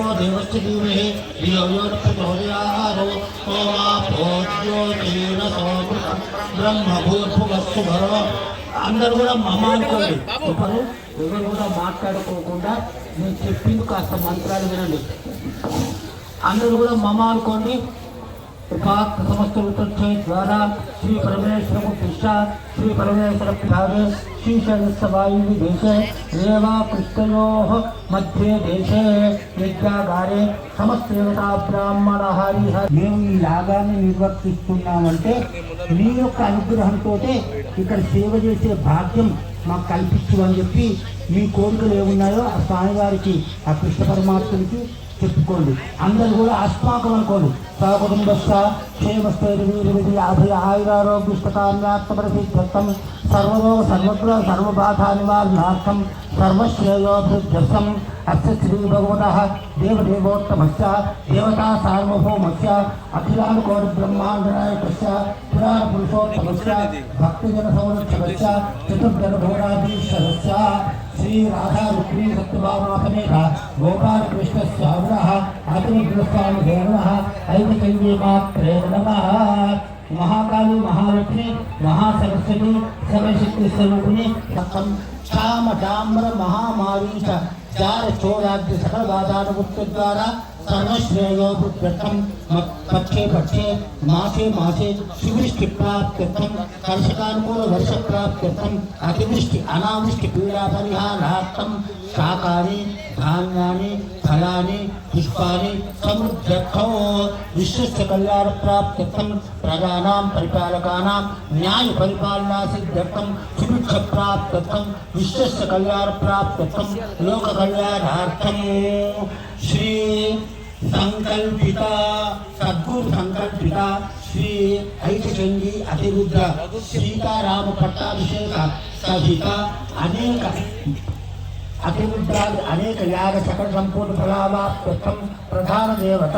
भर्गो देवस्य धीमहि धियो यो न प्रचोदयात् ओमा भोज्योतिन సోమృతం బ్రహ్మ భూర్భువస్సు భరో అందరూ కూడా మమ అనుకోండి ఇప్పుడు ఎవరు కూడా మాట్లాడుకోకుండా నేను చెప్పింది కాస్త మంత్రాలు వినండి అందరూ కూడా మమ అనుకోండి కృపాత్ సమస్తృతోచ్చే ద్వారా శ్రీ పరమేశ్వరము కృష్ణ శ్రీ పరమేశ్వర ప్రాగే శ్రీ శరస్వాయు దేశే రేవా కృష్ణయో మధ్య దేశే యజ్ఞాగారే సమస్తేవతా బ్రాహ్మణ హరి మేము ఈ యాగాన్ని నిర్వర్తిస్తున్నామంటే మీ యొక్క అనుగ్రహంతో ఇక్కడ సేవ చేసే భాగ్యం మాకు కల్పించు అని చెప్పి మీ కోరికలు ఏమున్నాయో ఆ స్వామివారికి ఆ కృష్ణ పరమాత్మకి చెప్పుకోండి. అందరు కూడా అస్మాకం అనుకోండి సకుటుంబస్థ క్షేమస్థైర్విధి అభయ ఆయురారోగ్యష్టకాన్యాత్మరసిద్ధం సర్వరోగ సర్వగ్ర సర్వబాధా నివారణార్థం సర్వశ్రేయోభివృద్ధ్యర్థం అస్య శ్రీ భగవత దేవదేవోత్తమస్య దేవతా సార్వభౌమస్య అఖిలానుకోటి బ్రహ్మాండనాయకస్య పురాణ పురుషోత్తమస్య భక్తజన సంరక్షకస్య చతుర్దర భోరాధీశ్వరస్య శ్రీ రాధా రుక్మిణీ సత్యభామాసమేత గోపాల కృష్ణ శ్యామల అతినిగ్రస్వామి మాత్రే నమ. మహాకాళి మహాలక్ష్మి మహాసరస్వతి సర్వశక్తి స్వరూపిణి క్షామ డామ్ర మహామారీ చార సకల బాధానుభుక్త ద్వారా पक्षे पक्षे मासे मासे सुवृष्टि कर्षकानुकूल वर्ष अतिवृष्टि अनावृष्टि पीड़ा परिहारार्थम समृद्धो विश्वस्य कल्याण प्राप्तम प्रजानां परिपालकानां न्याय परिपालना सुभिक्ष विश्वस्य कल्याण प्राप्तम लोक कल्याणार्थम श्री సంకల్పిత సద్గురు సంకల్పిత శ్రీ ఐకచండి అతిరుద్ర సీతారామ పట్టాభిషేక సహిత అనేక అతిరుద్రాది అనేక యాగ సకల సంపూర్ణ ఫలావాప్తం ప్రధాన దేవత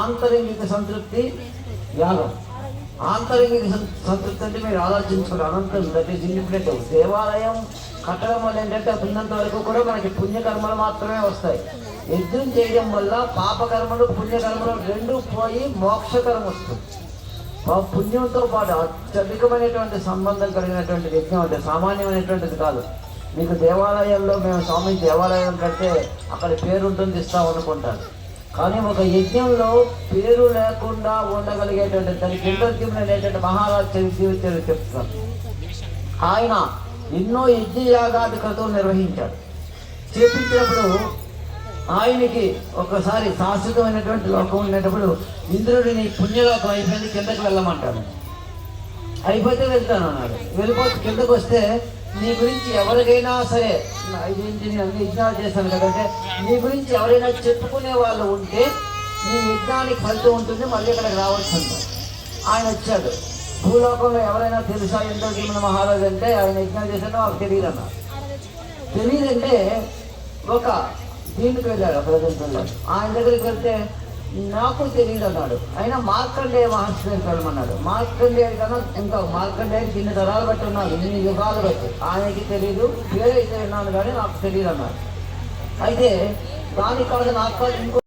ఆంతరంగిక సంతృప్తి ఆంతరింగిక సంతృప్తి యాగం. ఆంతరింగిక సంతృప్తి అంటే మీరు ఆలోచించుకోండి. అనంతం దట్ ఈస్ ఇండిపెండెంట్ దేవాలయం కట్టడం వల్ల ఏంటంటే ఉన్నంత వరకు కూడా మనకి పుణ్యకర్మలు మాత్రమే వస్తాయి. యజ్ఞం చేయడం వల్ల పాపకర్మలు పుణ్యకర్మలు రెండు పోయి మోక్షకరం వస్తుంది. పుణ్యంతో పాటు అత్యధికమైనటువంటి సంబంధం కలిగినటువంటి యజ్ఞం అంటే సామాన్యమైనటువంటిది కాదు. మీకు దేవాలయంలో మేము స్వామి దేవాలయం కంటే అక్కడ పేరుంటుంది ఇస్తాం అనుకుంటాను కానీ ఒక యజ్ఞంలో పేరు లేకుండా ఉండగలిగేటువంటి దాని ఇంద్రద్యుమ్న అనేటువంటి మహారాజ్ చరిత్ర చెప్తున్నారు ఆయన ఎన్నో యజ్ఞయాగాది క్రతువులు నిర్వహించాడు. చేపించినప్పుడు ఆయనకి ఒకసారి శాశ్వతమైనటువంటి లోకం ఉండేటప్పుడు ఇంద్రుడిని పుణ్యలోకం అయిపోయింది కిందకి వెళ్ళమంటాడు అయిపోతే వెళ్తాను అన్నాడు వెళ్ళిపోతే కిందకు వస్తే నీ గురించి ఎవరికైనా సరే నా ఇదేంటి నేను అన్ని యజ్ఞాలు చేశాను కదంటే నీ గురించి ఎవరైనా చెప్పుకునే వాళ్ళు ఉంటే నీ యజ్ఞానికి ఫలితం ఉంటుంది మళ్ళీ ఇక్కడికి రావచ్చు అంటారు ఆయన వచ్చాడు. భూలోకంలో ఎవరైనా తెలుసా? ఎంతో జీవన మహారాజు అంటే ఆయన యజ్ఞాలు చేశాడో నాకు తెలియదు అన్నారు తెలియదంటే ఒక దీనికి వెళ్ళాడు ప్రజెంట్ వెళ్ళాడు ఆయన దగ్గరికి వెళ్తే నాకు తెలియదు అన్నాడు. అయినా మార్కండేయ మహర్షి దగ్గరికి వెళ్ళమన్నాడు మార్కండేయ కన్నా ఇంకా మార్కండేయ ఇన్ని తరాలు బట్టి ఉన్నారు ఇన్ని యుగాలు బట్టి. ఆయనకి తెలియదు పేరు అయితే విన్నాను కానీ నాకు తెలియదు అన్నాడు. అయితే దానికి కాదు నాకు కాదు ఇంకో